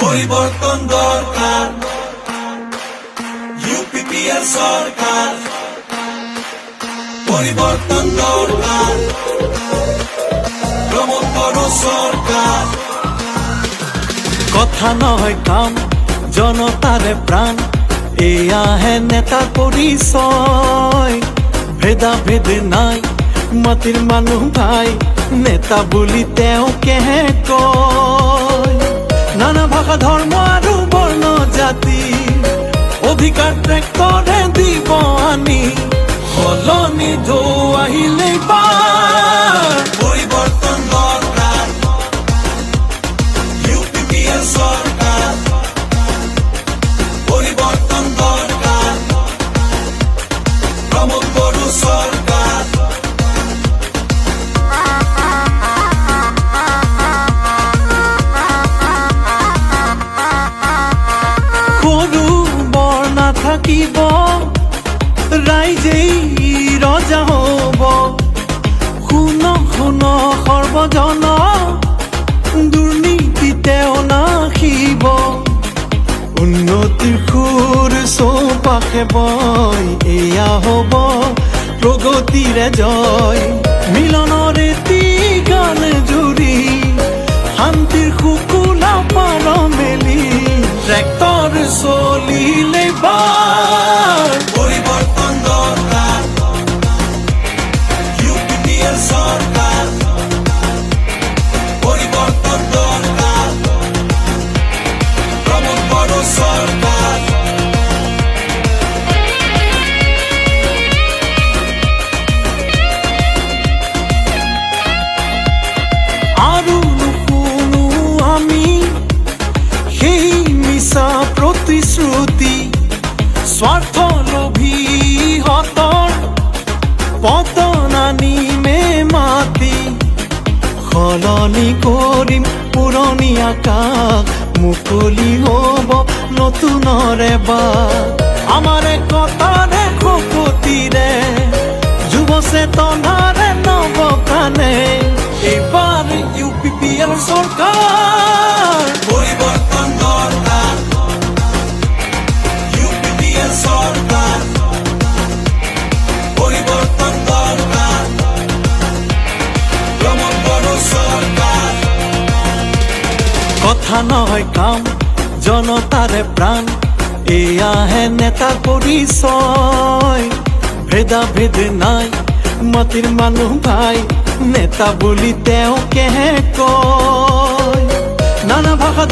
পরিবর্তন দরকার। ইউপিপিএল সরকার। পরিবর্তন দরকার। প্রমোদ সরকার। কথা নয় কাম, জনতারে প্রাণ। এ আহে নেতার পরিচয়। ভেদা ভেদ নাই মাটির মানুহ ভাই নেতা বুলি তেওঁ কেহে কয়? অধিকাৰ করে দিব আনি হলনি ঢৌ আহিলেই পাৰ নাথাকিব ৰাইজেই ৰজা হ'ব। শুন শুন, সৰ্বজন। দুৰ্নীতি তেওঁ নাখিব উন্নতিৰ সুৰ চৌপাশে বয়, এয়া হ'ব প্ৰগতিৰে জয়। স্বাৰ্থ লোভী হতৰ পতন আনিমে মাতি সলনি কৰিম পুৰণি আকাশ, মুকলি হ'ব নতুনৰে বাট আমাৰ একতাৰে শপতিৰে যুৱ চেতনাৰে নৱ প্ৰাণে এইবাৰ ইউ পি কথা নহয় কাম জনতাৰে প্ৰাণ এয়াহে নেতা পৰিচয় ভেদা ভেদ নাই মতিৰ মানুহ ভাই, নেতা বুলি তেওঁ কেহে কয়।